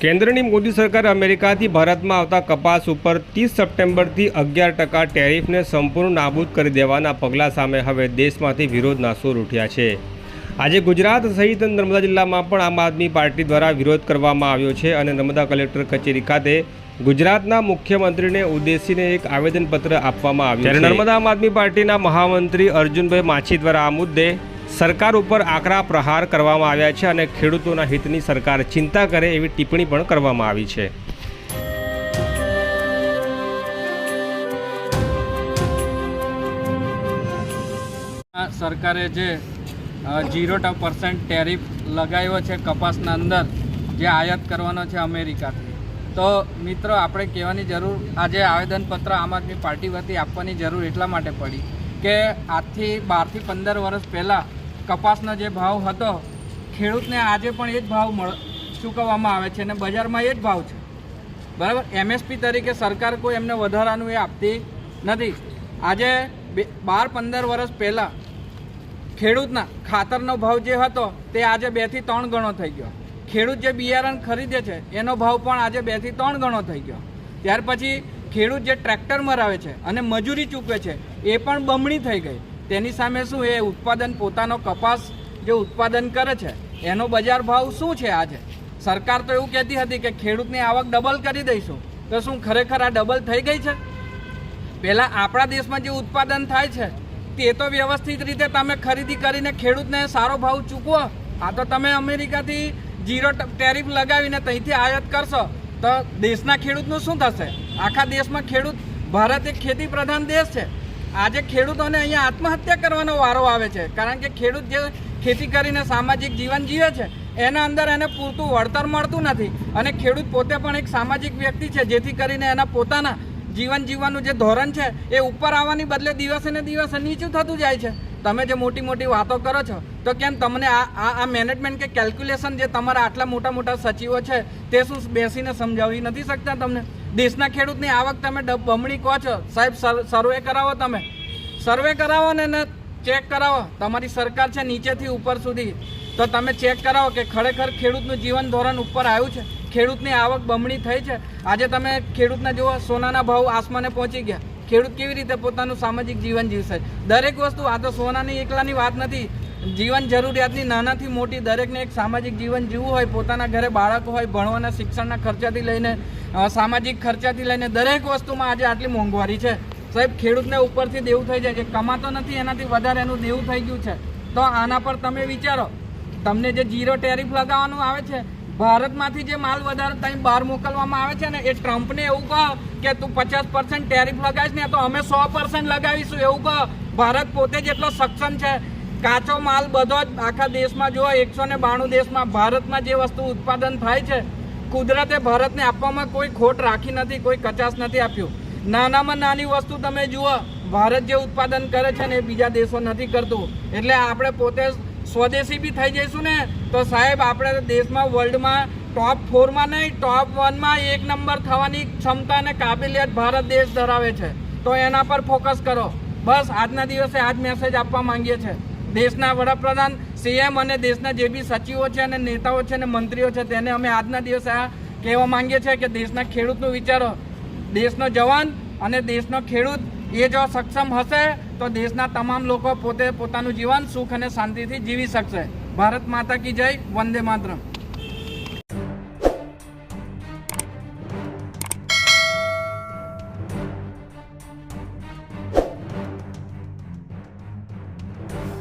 કેન્દ્રની મોદી સરકારે અમેરિકાથી ભારતમાં આવતા કપાસ ઉપર ત્રીસ સપ્ટેમ્બરથી અગિયાર ટકા ટેરિફને સંપૂર્ણ નાબૂદ કરી દેવાના પગલાં સામે હવે દેશમાંથી વિરોધના સૂર ઉઠ્યા છે. આજે ગુજરાત સહિત નર્મદા જિલ્લામાં પણ આમ આદમી પાર્ટી દ્વારા વિરોધ કરવામાં આવ્યો છે અને નર્મદા કલેક્ટર કચેરી ખાતે ગુજરાતના મુખ્યમંત્રીને ઉદ્દેશીને એક આવેદનપત્ર આપવામાં આવ્યું છે. નર્મદા આમ આદમી પાર્ટીના મહામંત્રી અર્જુનભાઈ માછી દ્વારા આ મુદ્દે સરકાર ઉપર આકરા પ્રહાર કરવામાં આવ્યા છે અને ખેડૂતોના હિતની સરકાર ચિંતા કરે એવી ટિપ્પણી પણ કરવામાં આવી છે. સરકારે જે ઝીરો પર્સન્ટ ટેરિફ લગાવ્યો છે કપાસના અંદર, જે આયાત કરવાનો છે અમેરિકાથી. તો મિત્રો, આપણે કહેવાની જરૂર, આજે આવેદનપત્ર આમ આદમી પાર્ટી વતી આપવાની જરૂર એટલા માટે પડી કે આજથી બારથી પંદર વર્ષ પહેલાં કપાસનો જે ભાવ હતો, ખેડૂતને આજે પણ એ જ ભાવ મળ, ચૂકવવામાં આવે છે અને બજારમાં એ જ ભાવ છે. બરાબર? એમએસપી તરીકે સરકાર કોઈ એમને વધારાનું એ આપતી નથી. આજે બાર, પંદર વર્ષ પહેલાં ખેડૂતના ખાતરનો ભાવ જે હતો, તે આજે બેથી ત્રણ ગણો થઈ ગયો. ખેડૂત જે બિયારણ ખરીદે છે, એનો ભાવ પણ આજે બેથી ત્રણ ગણો થઈ ગયો. ત્યાર પછી ખેડૂત જે ટ્રેક્ટર મરાવે છે અને મજૂરી ચૂકવે છે, એ પણ બમણી થઈ ગઈ. તેની સામે શું એ ઉત્પાદન પોતાનો કપાસ જે ઉત્પાદન કરે છે, એનો બજાર ભાવ શું છે આજે? સરકાર તો એવું કહેતી હતી કે ખેડૂતની આવક ડબલ કરી દઈશું. તો શું ખરેખર આ ડબલ થઈ ગઈ છે? પહેલાં આપણા દેશમાં જે ઉત્પાદન થાય છે, તે તો વ્યવસ્થિત રીતે તમે ખરીદી કરીને ખેડૂતને સારો ભાવ ચૂકવો. આ તો તમે અમેરિકાથી જીરો ટેરિફ લગાવીને ત્યાંથી આયાત કરશો, તો દેશના ખેડૂતનું શું થશે? આખા દેશમાં ખેડૂત ભારત એક ખેતી પ્રધાન દેશ છે. આજે ખેડૂતોને અહીંયા આત્મહત્યા કરવાનો વારો આવે છે. કારણ કે ખેડૂત જે ખેતી કરીને સામાજિક જીવન જીવે છે, એના અંદર એને પૂરતું વળતર મળતું નથી. અને ખેડૂત પોતે પણ એક સામાજિક વ્યક્તિ છે, જેથી કરીને એના પોતાના જીવન જીવવાનું જે ધોરણ છે, એ ઉપર આવવાની બદલે દિવસે ને દિવસે નીચું થતું જાય છે. તમે જે મોટી મોટી વાતો કરો છો, તો કેમ તમને આ આ મેનેજમેન્ટ કે કેલ્ક્યુલેશન જે તમારા આટલા મોટા મોટા સચિવો છે, તે શું બેસીને સમજાવી નથી શકતા તમને? દેશના ખેડૂતની આવક તમે બમણી કહો છો. સાહેબ, સર- સર્વે કરાવો તમે. સર્વે કરાવો ને ચેક કરાવો. તમારી સરકાર છે નીચેથી ઉપર સુધી. તો તમે ચેક કરાવો કે ખરેખર ખેડૂતનું જીવન ધોરણ ઉપર આવ્યું છે? ખેડૂતની આવક બમણી થઈ છે? આજે તમે ખેડૂતના જુઓ, સોનાના ભાવ આસમાને પહોંચી ગયા. ખેડૂત કેવી રીતે પોતાનું સામાજિક જીવન જીવશે? દરેક વસ્તુ, આ તો સોનાની એકલાની વાત નથી. જીવન જરૂરિયાતની નાનાથી મોટી દરેકને એક સામાજિક જીવન જીવવું હોય, પોતાના ઘરે બાળકો હોય, ભણવાના શિક્ષણના ખર્ચાથી લઈને સામાજિક ખર્ચાથી લઈને દરેક વસ્તુમાં આજે આટલી મોંઘવારી છે. સાહેબ, ખેડૂતને ઉપરથી દેવું થઈ જાય છે. કમાતો નથી, એનાથી વધારે એનું દેવું થઈ ગયું છે. તો આના પર તમે વિચારો. તમને જે જીરો ટેરિફ લગાવવાનું આવે છે, ભારતમાંથી જે માલ વધારે ત્યાં બહાર મોકલવામાં આવે છે ને, એ ટ્રમ્પને એવું કહો કે તું પચાસ પર્સન્ટ ટેરિફ લગાવીશ ને, તો અમે સો પર્સન્ટ લગાવીશું. એવું કહો. ભારત પોતે જેટલો સક્ષમ છે કાચો માલ બધો જ આખા દેશમાં જુઓ, એકસો ને બાણું દેશમાં ભારતમાં જે વસ્તુ ઉત્પાદન થાય છે, કુદરતે ભારતને આપવામાં કોઈ ખોટ રાખી નથી, કોઈ કચાશ નથી આપ્યું. નાનામાં નાની વસ્તુ તમે જુઓ, ભારત જે ઉત્પાદન કરે છે ને એ બીજા દેશો નથી કરતું. એટલે આપણે પોતે સ્વદેશી બી થઈ જઈશું ને, તો સાહેબ આપણે દેશમાં વર્લ્ડમાં ટોપ ફોરમાં નહીં ટોપ વનમાં એક નંબર થવાની ક્ષમતા અને કાબિલિયત ભારત દેશ ધરાવે છે. તો એના પર ફોકસ કરો. બસ આજના દિવસે આજ મેસેજ આપવા માંગીએ છીએ. દેશના વડાપ્રધાન, સીએમ અને દેશના જે બી સચિવો છે અને નેતાઓ છે અને મંત્રીઓ છે, તેને અમે આજના દિવસે આ કહેવા માંગીએ છીએ કે દેશના ખેડૂતનું વિચારો. દેશનો જવાન અને દેશનો ખેડૂત, એ જો સક્ષમ હશે, તો દેશના તમામ લોકો પોતે પોતાનું જીવન સુખ અને શાંતિથી જીવી શકશે. ભારત માતા કી જય, વંદે માતરમ.